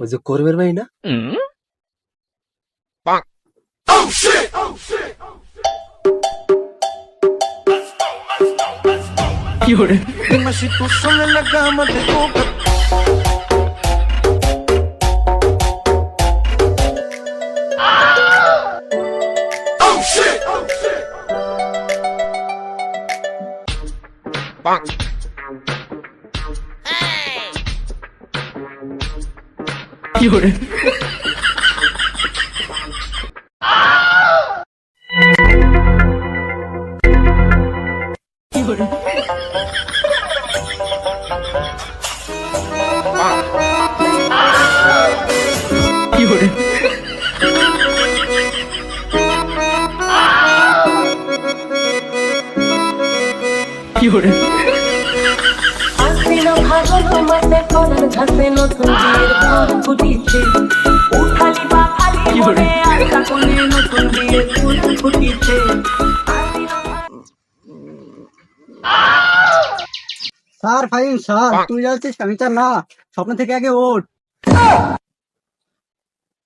ওই যে করবের ভাই না Dime si tú sola en la cama te ভাগল ঘাসে নতুন ফুটিছে উঠালি মনে নতুন ফুল ফুটিছে। স্যার ফাইন স্যার তুই যাচ্ছিস আমি তো না স্বপ্ন থেকে আগে ওঠ।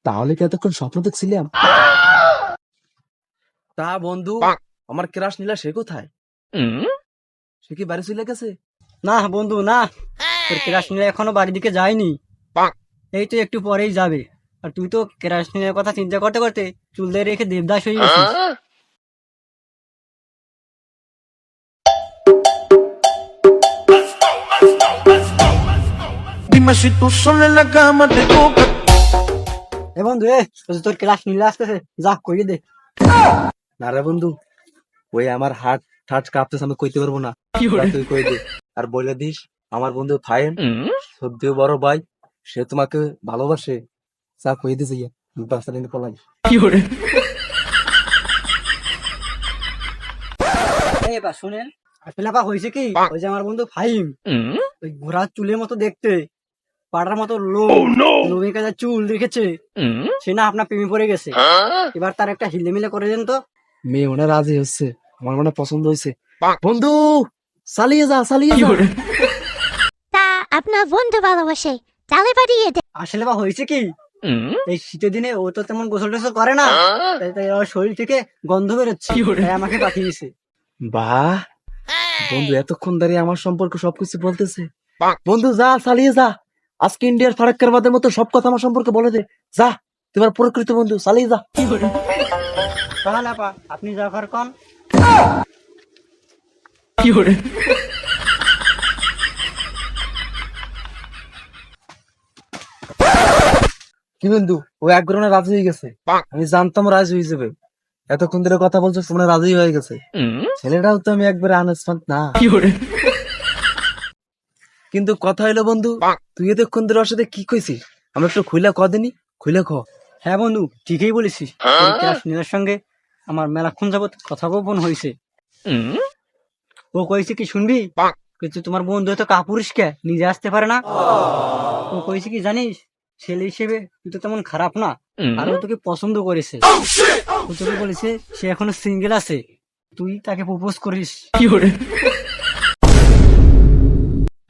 তাহলে কি এতক্ষণ স্বপ্ন দেখছিলাম? তা বন্ধু আমার ক্রাশ নীলা সে কোথায়? সে কি বাড়ি চলে গেছে? না বন্ধু না। তোর এখনও বাড়ির দিকে যায়নি। এই তো একটু পরেই যাবে। আর তুই তো কেরাসিনের কথা চিন্তা করতে করতে চুল দিয়ে রেখে দেবদাস হয়ে গেছিস। Dime si tú sola en la cama te toca. এ বন্ধু এ ওই যে তোর ক্লাস নিলে আসতেছে। যা করিয়ে দে। না রে বন্ধু ওই আমার হার্ট ঠাট কাঁপতেছে আমি কইতে পারব না। তুই কই দে? আর বলে দিস আমার বন্ধু ফাইন সত্যিও বড় ভাই সে তোমাকে ভালোবাসে। যা কই দিছে ইয়া বাচ্চা নিয়ে পলাই এই বা শুনেন আসলে হয়েছে কি? ওই যে আমার বন্ধু ফাহিম ওই ঘোড়ার চুলের মতো দেখতে পাড়ার মতো লোক লোভে কাজা চুল দেখেছে। সে না আপনার প্রেমে পড়ে গেছে। এবার তার একটা হিলে মিলে করে দেন তো। মেয়ে হয় রাজি হচ্ছে। আমার মনে পছন্দ হয়েছে। বন্ধু চালিয়ে যা চালিয়ে যা। তা আপনার বন্ধু ভালোবাসে পাঠিয়ে দে। আসলে বা হয়েছে কি? এই শীতের দিনে ও তো তেমন গোসল টোসল করে না। তাই তাই ওর শরীর থেকে গন্ধ বেরোচ্ছে। তাই আমাকে পাঠিয়েছে বাহ। বন্ধু এতক্ষণ ধরে আমার সম্পর্কে সবকিছু বলতেছে। বন্ধু যা চালিয়ে যা। আজকে ইন্ডিয়ার ফারাক্কার বাদের মতো সব কথা আমার সম্পর্কে বলে দে। যা তোমার প্রকৃত বন্ধু চালিয়ে যা। তাহলে আপা আপনি যা কর কন। কি বন্ধু? ও এক গ্রহণে রাজি হয়ে গেছে। আমি জানতাম রাজি হয়ে যাবে। এতক্ষণ ধরে কথা বলছো তোমরা রাজি হয়ে গেছে। ছেলেটাও তো আমি একবারে আনস্পান্ত না। কিন্তু কথা হইল, বন্ধু, তুই এতক্ষণ ধরে ওর সাথে কি কইছিস? আমি একটু খুইলা ক দিনি, খুইলা খ হ্যাঁ বন্ধু, ঠিকই বলেছিস। সঙ্গে আমার মেলাক্ষণ যাবত কথা গোপন হয়েছে ও কইছে কি শুনবি? কিন্তু তোমার বন্ধু তো কাপুরুষ কে নিজে আসতে পারে না। ও কইছে কি জানিস ছেলে হিসেবে তুই তো তেমন খারাপ না। আর ও তোকে পছন্দ করেছে। ও তোকে বলেছে সে এখনও সিঙ্গেল আছে। তুই তাকে প্রপোজ করিস।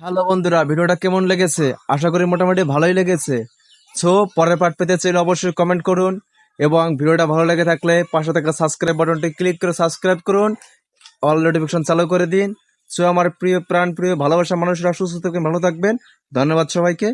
হ্যালো বন্ধুরা ভিডিওটা কেমন লেগেছে? আশা করি মোটামুটি ভালোই লেগেছে। সো পরের পার্ট পেতে চাইলে অবশ্যই কমেন্ট করুন। এবং ভিডিওটা ভালো লেগে থাকলে পাশে থাকা সাবস্ক্রাইব বাটনটি ক্লিক করে সাবস্ক্রাইব করুন। অল নোটিফিকেশন চালু করে দিন। সো আমার প্রিয় প্রাণ প্রিয় ভালোবাসা মানুষরা সুস্থ থাকবেন ভালো থাকবেন। ধন্যবাদ সবাইকে।